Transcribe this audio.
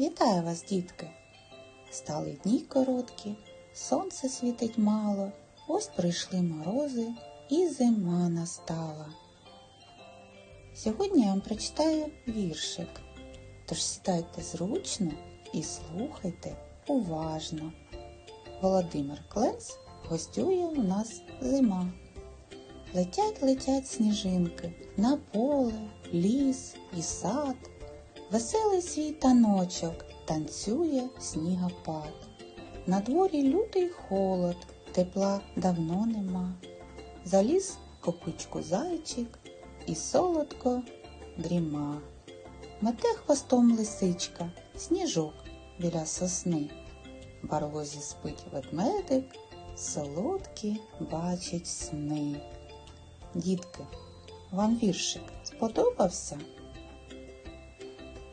Вітаю вас, дітки! Стали дні короткі, сонце світить мало, ось прийшли морози і зима настала. Сьогодні я вам прочитаю віршик, тож сідайте зручно і слухайте уважно. Володимир Клес гостює у нас зима. Летять, летять сніжинки на поле, ліс і сад. Веселий свій таночок танцює снігопад. На дворі лютий холод, тепла давно нема. Заліз копичку зайчик і солодко дріма. Мете хвостом лисичка, сніжок біля сосни. В барлозі спить ведмедик, солодкі бачить сни. Дітки, вам віршик сподобався?